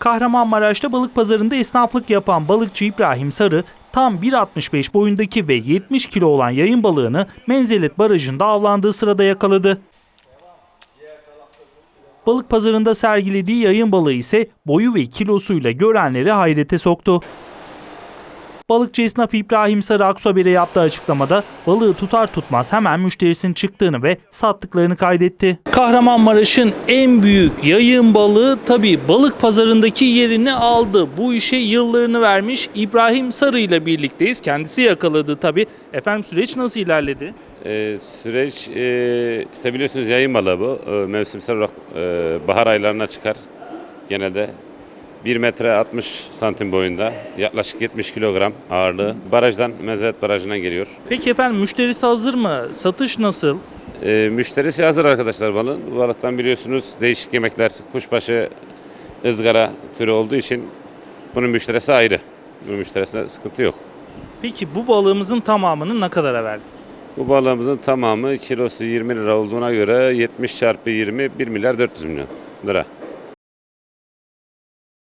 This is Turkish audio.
Kahramanmaraş'ta balık pazarında esnaflık yapan balıkçı İbrahim Sarı tam 1.65 boyundaki ve 70 kilo olan yayın balığını Menzelet Barajı'nda avlandığı sırada yakaladı. Balık pazarında sergilediği yayın balığı ise boyu ve kilosuyla görenleri hayrete soktu. Balıkçı esnaf İbrahim Sarı Aksober'e yaptığı açıklamada balığı tutar tutmaz hemen müşterisinin çıktığını ve sattıklarını kaydetti. Kahramanmaraş'ın en büyük yayın balığı tabi balık pazarındaki yerini aldı. Bu işe yıllarını vermiş İbrahim Sarı ile birlikteyiz. Kendisi yakaladı tabi. Efendim süreç nasıl ilerledi? Ee, süreç e, işte biliyorsunuz yayın balığı bu. Ee, mevsimsel olarak e, bahar aylarına çıkar genelde. 1 metre 60 santim boyunda yaklaşık 70 kilogram ağırlığı barajdan Mezelet Barajı'na geliyor. Peki efendim müşterisi hazır mı? Satış nasıl? Ee, müşterisi hazır arkadaşlar balığın. Bu balıktan biliyorsunuz değişik yemekler kuşbaşı ızgara türü olduğu için bunun müşterisi ayrı. Bu müşterisinde sıkıntı yok. Peki bu balığımızın tamamını ne kadara verdik? Bu balığımızın tamamı kilosu 20 lira olduğuna göre 70 çarpı 20 1 milyar 400 milyon lira.